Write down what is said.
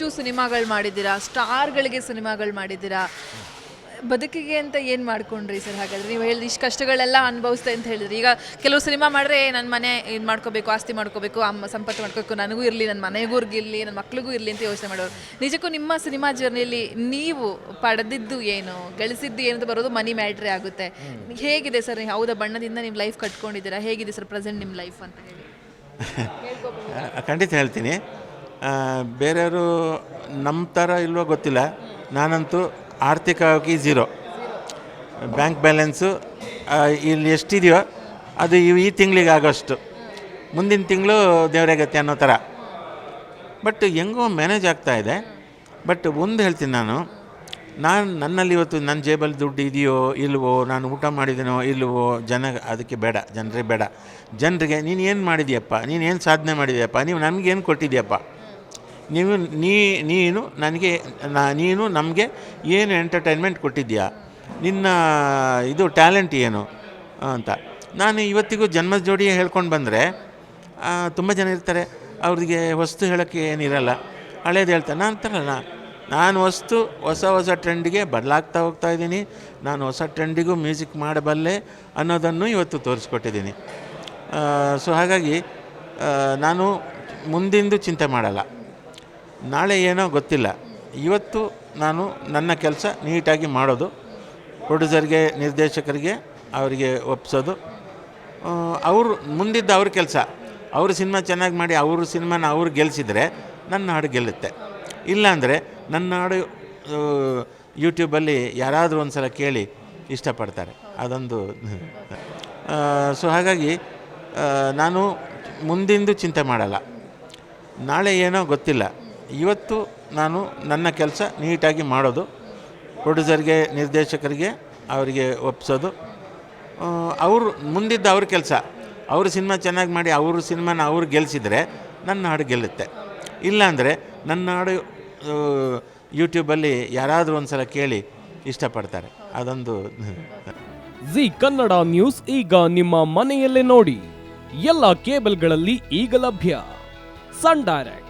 ಇಷ್ಟು ಸಿನಿಮಾಗಳು ಮಾಡಿದ್ದೀರಾ? ಸ್ಟಾರ್ಗಳಿಗೆ ಸಿನಿಮಾಗಳು ಮಾಡಿದ್ದೀರಾ? ಬದುಕಿಗೆ ಅಂತ ಏನು ಮಾಡ್ಕೊಂಡ್ರಿ ಸರ್ ಹಾಗಾದ್ರೆ? ನೀವು ಹೇಳಿದ ಇಷ್ಟು ಕಷ್ಟಗಳೆಲ್ಲ ಅನುಭವಿಸ್ತೆ ಅಂತ ಹೇಳಿದ್ರಿ. ಈಗ ಕೆಲವು ಸಿನಿಮಾ ಮಾಡಿದ್ರೆ ನನ್ನ ಮನೆ ಇದು ಮಾಡ್ಕೋಬೇಕು, ಆಸ್ತಿ ಮಾಡ್ಕೋಬೇಕು, ಅಮ್ಮ ಸಂಪತ್ತು ಮಾಡ್ಕೋಬೇಕು, ನನಗೂ ಇರಲಿ ನನ್ನ ಮನೆಗೂ ಇರಲಿ ನನ್ನ ಮಕ್ಳಿಗೂ ಇರಲಿ ಅಂತ ಯೋಚನೆ ಮಾಡೋರು. ನಿಜಕ್ಕೂ ನಿಮ್ಮ ಸಿನಿಮಾ ಜರ್ನಿಯಲ್ಲಿ ನೀವು ಪಡೆದಿದ್ದು ಏನು? ಗಳಿಸಿದ್ದು ಏನು ಅಂತ ಬರೋದು ಮನಿ ಮ್ಯಾಟ್ರೇ ಆಗುತ್ತೆ. ಹೇಗಿದೆ ಸರ್, ಹೌದಾ, ಬಣ್ಣದಿಂದ ನೀವು ಲೈಫ್ ಕಟ್ಕೊಂಡಿದ್ದೀರಾ? ಹೇಗಿದೆ ಸರ್, ಪ್ರೆಸೆಂಟ್ ನಿಮ್ಮ ಲೈಫ್ ಅಂತ ಹೇಳಿ? ಖಂಡಿತ ಹೇಳ್ತೀನಿ. ಬೇರೆಯವರು ನಮ್ಮ ಥರ ಇಲ್ವೋ ಗೊತ್ತಿಲ್ಲ. ನಾನಂತೂ ಆರ್ಥಿಕವಾಗಿ ಝೀರೋ ಬ್ಯಾಂಕ್ ಬ್ಯಾಲೆನ್ಸು ಇಲ್ಲಿ ಎಷ್ಟಿದೆಯೋ ಅದು ಈ- ಈ ತಿಂಗಳಿಗೆ ಆಗೋಷ್ಟು. ಮುಂದಿನ ತಿಂಗಳು ದೇವರಾಗತ್ತೆ ಅನ್ನೋ ಥರ. ಬಟ್ ಹೆಂಗೋ ಮ್ಯಾನೇಜ್ ಆಗ್ತಾ ಇದೆ. ಬಟ್ ಒಂದು ಹೇಳ್ತೀನಿ ನಾನು. ನಾನು ನನ್ನಲ್ಲಿ ಇವತ್ತು ನನ್ನ ಜೇಬಲ್ಲಿ ದುಡ್ಡು ಇದೆಯೋ ಇಲ್ವೋ, ನಾನು ಊಟ ಮಾಡಿದ್ದೀನೋ ಇಲ್ವೋ, ಜನ ಅದಕ್ಕೆ ಬೇಡ, ಜನರಿಗೆ ಬೇಡ. ಜನರಿಗೆ ನೀನು ಏನು ಮಾಡಿದ್ಯಪ್ಪ? ನೀನು ಏನು ಸಾಧನೆ ಮಾಡಿದೆಯಪ್ಪ? ನೀವು ನನಗೇನು ಕೊಟ್ಟಿದ್ಯಪ್ಪ? ನೀವು ನೀ, ನೀನು ನನಗೆ ನೀನು ನಮಗೆ ಏನು ಎಂಟರ್ಟೈನ್ಮೆಂಟ್ ಕೊಟ್ಟಿದ್ಯಾ ನಿನ್ನ ಇದು ಟ್ಯಾಲೆಂಟ್ ಏನು? ಅಂತ. ನಾನು ಇವತ್ತಿಗೂ ಜನ್ಮದ ಜೋಡಿ ಹೇಳ್ಕೊಂಡು ಬಂದರೆ ತುಂಬ ಜನ ಇರ್ತಾರೆ ಅವ್ರಿಗೆ ವಸ್ತು ಹೇಳೋಕ್ಕೆ ಏನಿರಲ್ಲ, ಹಳೇದು ಹೇಳ್ತಾರೆ. ನಾನು ಅಂತಾರಲ್ಲ ನಾನು ವಸ್ತು ಹೊಸ ಹೊಸ ಟ್ರೆಂಡಿಗೆ ಬದಲಾಗ್ತಾ ಹೋಗ್ತಾ ಇದ್ದೀನಿ. ನಾನು ಹೊಸ ಟ್ರೆಂಡಿಗೂ ಮ್ಯೂಸಿಕ್ ಮಾಡಬಲ್ಲೆ ಅನ್ನೋದನ್ನು ಇವತ್ತು ತೋರಿಸ್ಕೊಟ್ಟಿದ್ದೀನಿ. ಸೊ ಹಾಗಾಗಿ ನಾನು ಮುಂದಿಂದು ಚಿಂತೆ ಮಾಡಲ್ಲ. ನಾಳೆ ಏನೋ ಗೊತ್ತಿಲ್ಲ. ಇವತ್ತು ನಾನು ನನ್ನ ಕೆಲಸ ನೀಟಾಗಿ ಮಾಡೋದು. ಪ್ರೊಡ್ಯೂಸರ್ಗೆ, ನಿರ್ದೇಶಕರಿಗೆ, ಅವರಿಗೆ ಒಪ್ಪಿಸೋದು ಅವರು ಮುಂದಿದ್ದ ಅವ್ರ ಕೆಲಸ. ಅವರು ಸಿನಿಮಾ ಚೆನ್ನಾಗಿ ಮಾಡಿ ಅವ್ರ ಸಿನಿಮಾನ ಅವ್ರು ಗೆಲ್ಲಿಸಿದರೆ ನನ್ನ ಹಾಡು ಗೆಲ್ಲುತ್ತೆ. ಇಲ್ಲಾಂದರೆ ನನ್ನ ಹಾಡು ಯೂಟ್ಯೂಬಲ್ಲಿ ಯಾರಾದರೂ ಒಂದು ಸಲ ಕೇಳಿ ಇಷ್ಟಪಡ್ತಾರೆ. ಅದೊಂದು ಸೊ ಹಾಗಾಗಿ ನಾನು ಮುಂದಿಂದು ಚಿಂತೆ ಮಾಡಲ್ಲ. ನಾಳೆ ಏನೋ ಗೊತ್ತಿಲ್ಲ. ಇವತ್ತು ನಾನು ನನ್ನ ಕೆಲಸ ನೀಟಾಗಿ ಮಾಡೋದು. ಪ್ರೊಡ್ಯೂಸರ್ಗೆ, ನಿರ್ದೇಶಕರಿಗೆ ಅವರಿಗೆ ಒಪ್ಪಿಸೋದು ಅವರು ಮುಂದಿದ್ದ ಅವ್ರ ಕೆಲಸ. ಅವ್ರ ಸಿನಿಮಾ ಚೆನ್ನಾಗಿ ಮಾಡಿ ಅವ್ರ ಸಿನಿಮಾನ ಅವ್ರು ಗೆಲ್ಲಿಸಿದರೆ ನನ್ನ ಹಾಡು ಗೆಲ್ಲುತ್ತೆ. ಇಲ್ಲಾಂದರೆ ನನ್ನ ಹಾಡು ಯೂಟ್ಯೂಬಲ್ಲಿ ಯಾರಾದರೂ ಒಂದು ಸಲ ಕೇಳಿ ಇಷ್ಟಪಡ್ತಾರೆ. ಅದೊಂದು ಜಿ ಕನ್ನಡ ನ್ಯೂಸ್ ಈಗ ನಿಮ್ಮ ಮನೆಯಲ್ಲೇ ನೋಡಿ. ಎಲ್ಲ ಕೇಬಲ್ಗಳಲ್ಲಿ ಈಗ ಲಭ್ಯ. Sun Direct.